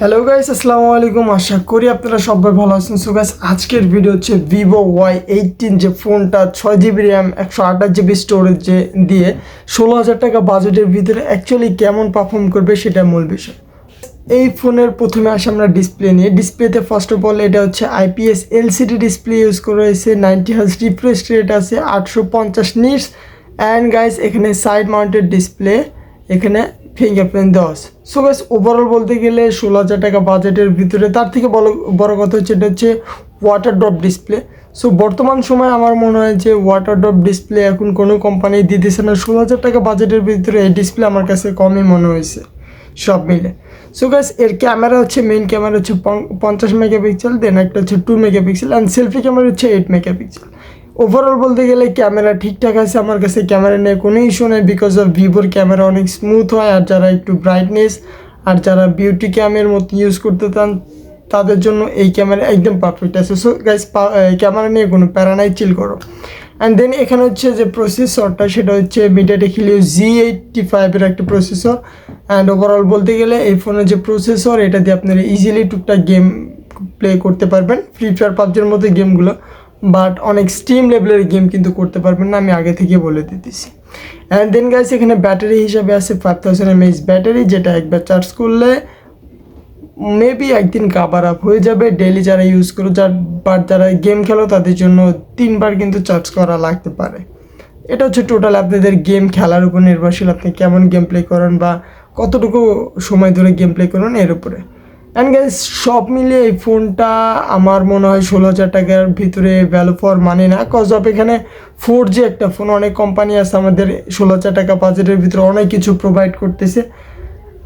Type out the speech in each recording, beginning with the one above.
Hello guys আসসালামু আলাইকুম। আশা করি আপনারা সবাই ভালো আছেন। সো গাইস আজকের ভিডিও হচ্ছে ভিভো ওয়াই এইটিন যে ফোনটা ছয় জিবি র্যাম একশো আঠাশ জিবি স্টোরেজ যে দিয়ে ষোলো হাজার টাকা বাজেটের ভিতরে অ্যাকচুয়ালি কেমন পারফর্ম করবে সেটা মূল বিষয়। এই ফোনের প্রথমে আসে আমরা ডিসপ্লে নিয়ে। ডিসপ্লেতে ফার্স্ট অফ অল এটা হচ্ছে আইপিএস এলসিডি ডিসপ্লে ইউজ করা হয়েছে। নাইনটি হার্স রিফ্রেশ রেট আছে, আটশো পঞ্চাশ নিটস অ্যান্ড গাইস এখানে সাইড মাউন্টেড ডিসপ্লে এখানে ফিঙ্গারপ্রিন্ট দেওয়া আছে। সো গাইস ওভারঅল বলতে গেলে ষোলো হাজার টাকা বাজেটের ভিতরে তার থেকে বড় বড় কথা হচ্ছে এটা হচ্ছে ওয়াটার ড্রপ ডিসপ্লে সো বর্তমান সময় আমার মনে হয় যে ওয়াটার ড্রপ ডিসপ্লে এখন কোনো কোম্পানি দিতেছে না। ষোলো হাজার টাকা বাজেটের ভিতরে এই ডিসপ্লে আমার কাছে কমই মনে হয়েছে, সব মিলে। সো গাইস এর ক্যামেরা হচ্ছে মেইন ক্যামেরা হচ্ছে পঞ্চাশ মেগাপিক্সেল দেন একটা হচ্ছে two megapixel and selfie camera হচ্ছে এইট মেগাপিক্সেল ওভারঅল বলতে গেলে ক্যামেরা ঠিকঠাক আছে, আমার কাছে ক্যামেরা নিয়ে কোনো ইস্যু নেই বিকজ অফ ভিভোর ক্যামেরা অনেক স্মুথ হয় আর যারা একটু ব্রাইটনেস আর যারা বিউটি ক্যামের মতো ইউজ করতে চান, তাদের জন্য এই ক্যামেরা একদম পারফেক্ট আছে। সো গাইস ক্যামেরা নিয়ে কোনো প্যারা নাই চিল করো। অ্যান্ড দেন এখানে হচ্ছে যে প্রসেসরটা সেটা হচ্ছে মিডিয়াটেক হিলিও জি এইটটি ফাইভের একটা প্রসেসর অ্যান্ড ওভারঅল বলতে গেলে এই ফোনের যে প্রসেসর এটা দিয়ে আপনারা ইজিলি টুকটাক গেম প্লে করতে পারবেন। ফ্রি ফায়ার পাবজির মতো গেমগুলো বাট অনেক স্টিম লেভেলের গেম কিন্তু করতে পারবেন না, আমি আগে থেকে বলে দিতেছি। অ্যান্ড দেন গাইস এখানে ব্যাটারি হিসাবে আছে ফাইভ থাউজেন্ড এমএইচ ব্যাটারি যেটা একবার চার্জ করলে মেবি একদিন কাবার আপ হয়ে যাবে। ডেলি যারা ইউজ করো, যার বাট যারা গেম খেলো, তাদের জন্য তিনবার কিন্তু চার্জ করা লাগতে পারে। এটা হচ্ছে টোটাল আপনাদের গেম খেলার উপর নির্ভরশীল। আপনি কেমন গেম প্লে করেন বা কতটুকু সময় ধরে গেম প্লে করেন, এর উপরে। অ্যান্ড গাইজ সব মিলিয়ে এই ফোনটা আমার মনে হয় ষোলো হাজার টাকার ভিতরে ভ্যালু ফর মানে না। কজ অফ এখানে ফোর জি একটা ফোন অনেক কোম্পানি আছে আমাদের ষোলো হাজার টাকা বাজেটের ভিতরে অনেক কিছু প্রোভাইড করতেছে।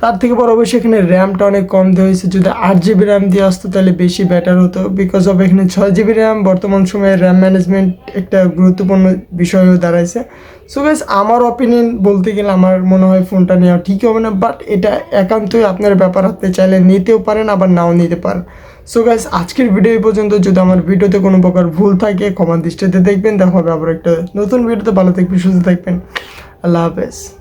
তার থেকে বড় অবশ্যই এখানে র্যামটা অনেক কম দেওয়া হয়েছে। যদি আট জিবি র্যাম দিয়ে আসতো, তাহলে বেশি বেটার হতো। বিকজ অফ এখানে ছয় জিবি র্যাম বর্তমান সময়ে র্যাম ম্যানেজমেন্ট একটা গুরুত্বপূর্ণ বিষয় দাঁড়াইছে। সো গাইস আমার অপিনিয়ন বলতে গেলে আমার মনে হয় ফোনটা নেওয়া ঠিক হবে না বাট এটা একান্তই আপনার ব্যাপার। হাতে চাইলে নিতেও পারেন, আবার নাও নিতে পারেন। সো গাইস আজকের ভিডিও এই পর্যন্ত। যদি আমার ভিডিওতে কোনো প্রকার ভুল থাকে ক্ষমা দৃষ্টিতে দেখবেন। দেখা হবে আবার একটা নতুন ভিডিওতে ভালো থাকবেন, সুস্থ থাকবেন। আল্লাহ হাফেজ।